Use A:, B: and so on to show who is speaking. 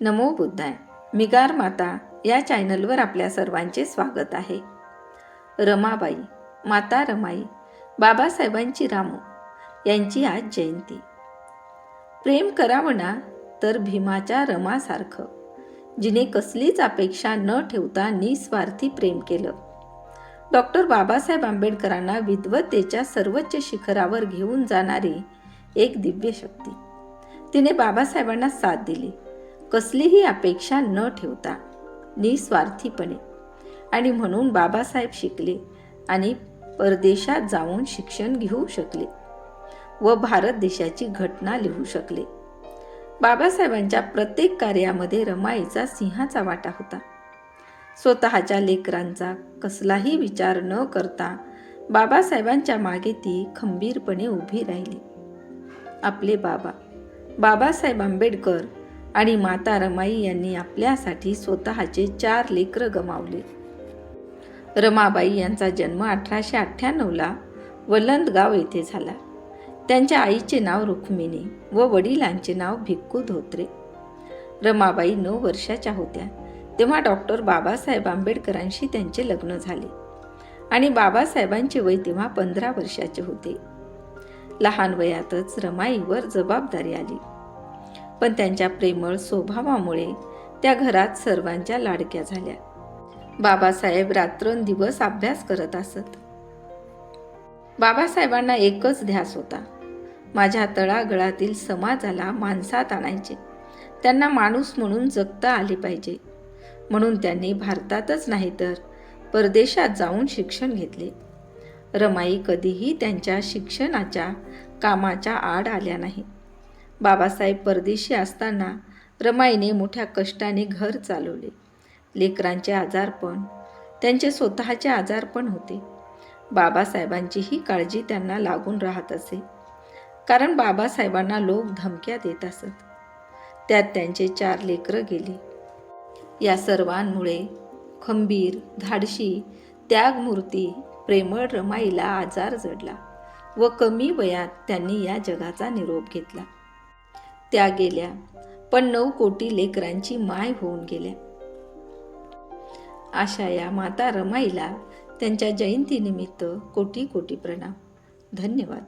A: नमो बुद्धाय. मिगार माता या चॅनलवर आपल्या सर्वांचे स्वागत आहे. रमाबाई माता रमाई बाबासाहेबांची रामू यांची आज जयंती. प्रेम करावं ना तर भीमाच्या रमासारखं जिने कसलीच अपेक्षा न ठेवता निस्वार्थी प्रेम केलं. डॉक्टर बाबासाहेब आंबेडकरांना विद्वत्तेच्या सर्वोच्च शिखरावर घेऊन जाणारी एक दिव्य शक्ती तिने बाबासाहेबांना साथ दिली. कसलीही अपेक्षा न ठेवता निस्वार्थीपणे. आणि म्हणून बाबासाहेब शिकले आणि परदेशात जाऊन शिक्षण घेऊ शकले व भारत देशाची घटना लिहू शकले. बाबासाहेबांच्या प्रत्येक कार्यामध्ये रमाईचा सिंहाचा वाटा होता. स्वतःच्या लेकरांचा कसलाही विचार न करता बाबासाहेबांच्या मागे ती खंबीरपणे उभी राहिली. आपले बाबा बाबासाहेब आंबेडकर आणि माता रमाई यांनी आपल्यासाठी स्वतःचे चार लेकर गमावले. रमाबाई यांचा जन्म अठराशे अठ्ठ्याण्णवला वलंदगाव येथे झाला. त्यांच्या आईचे नाव रुक्मिणी व वडिलांचे नाव भिक्कू धोत्रे. रमाबाई नऊ वर्षाच्या होत्या तेव्हा डॉक्टर बाबासाहेब आंबेडकरांशी त्यांचे लग्न झाले. आणि बाबासाहेबांचे वय तेव्हा पंधरा वर्षाचे होते. लहान वयातच रमाईवर जबाबदारी आली. पण त्यांच्या प्रेमळ स्वभावामुळे त्या घरात सर्वांच्या लाडक्या झाल्या. बाबासाहेब रात्रंदिवस अभ्यास करत असत. बाबासाहेबांना एकच ध्यास होता. माझ्या तळागळातील समाजाला माणसात आणायचे. त्यांना माणूस म्हणून जगता आले पाहिजे. म्हणून त्यांनी भारतातच नाही तर परदेशात जाऊन शिक्षण घेतले. रमाई कधीही त्यांच्या शिक्षणाच्या कामाच्या आड आल्या नाही बाबासाहेब परदेशी असताना रमाईने मोठ्या कष्टाने घर चालवले. लेकरांचे आजारपण त्यांचे स्वतःचे आजारपण होते. बाबासाहेबांचीही काळजी त्यांना लागून राहत असे. कारण बाबासाहेबांना लोक धमक्या देत असत. त्यात त्यांचे चार लेकरं गेले. या सर्वांमुळे खंबीर धाडशी त्यागमूर्ती प्रेमळ रमाईला आजार जडला व कमी वयात त्यांनी या जगाचा निरोप घेतला. त्या गेल्या. पण नऊ कोटी लेकरांची माय होऊन गेल्या. आशा या माता रमाईला त्यांच्या जयंतीनिमित्त कोटी कोटी प्रणाम. धन्यवाद.